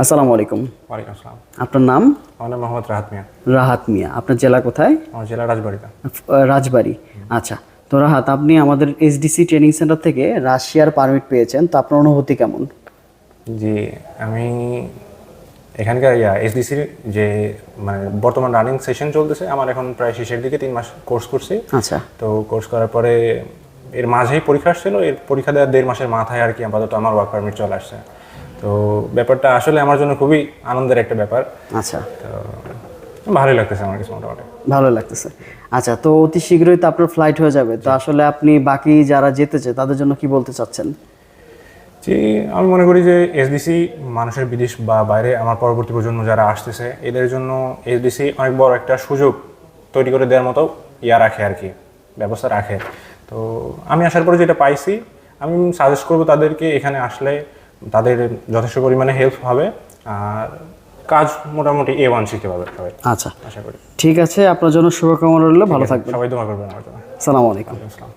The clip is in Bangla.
আসসালামু আলাইকুম। ওয়ালাইকুম আসসালাম। আপনার নাম? আমার নাম মোহাম্মদ রাহাত মিয়া। রাহাত মিয়া। আপনার জেলা কোথায়? আমার জেলা রাজবাড়িতে। রাজবাড়ি। আচ্ছা তো রাহাত আপনি আমাদের এসডিসি ট্রেনিং সেন্টার থেকে রাশিয়ার পারমিট পেয়েছেন তো আপনার অনুভূতি কেমন? জি আমি এখানকার ইয়া এসডিসির যে মানে বর্তমান রানিং সেশন চলতেছে আমার এখন প্রায় শেষের দিকে তিন মাস কোর্স করছি। আচ্ছা। তো কোর্স করার পরে এর মাঝেই পরীক্ষা আসছিল এর পরীক্ষা দেওয়ার দেড় মাসের মাথায় আর কি আপাতত আমার ওয়ার্ক পারমিট চলে আসছে। তো ব্যাপারটা আসলে আমার জন্য খুবই আনন্দের একটা ব্যাপার। আচ্ছা। তো ভালোই লাগতেছে আমার কাছে মোটামুটি। ভালো লাগতেছে। আচ্ছা তো অতি শীঘ্রই তো আপনার ফ্লাইট হয়ে যাবে। তো আসলে আপনি বাকি যারা যেতেছে তাদের জন্য কি বলতে চাচ্ছেন? জি আমি মনে করি যে এসডিসি মানুষের বিদেশ বা বাইরে আমার পরবর্তী প্রজন্ম যারা আসতেছে এদের জন্য এসডিসি অনেক বড় একটা সুযোগ তৈরি করে দেওয়ার মতো ইয়া রাখে আর কি ব্যবস্থা রাখে। তো আমি আসার পরে যেটা পাইছি। আমি সাজেস্ট করব তাদেরকে এখানে আসলে তাদের যথেষ্ট পরিমাণে হেল্প হবে আর কাজ মোটামুটি এ ওয়ান শিখতে পারবে সবাই। আচ্ছা। আশা করি। ঠিক আছে আপনার জন্য শুভকামনা রইল ভালো থাকবেন। সবাই দোয়া করবেন আমার জন্য। সালাম আলাইকুম। আসসালাম।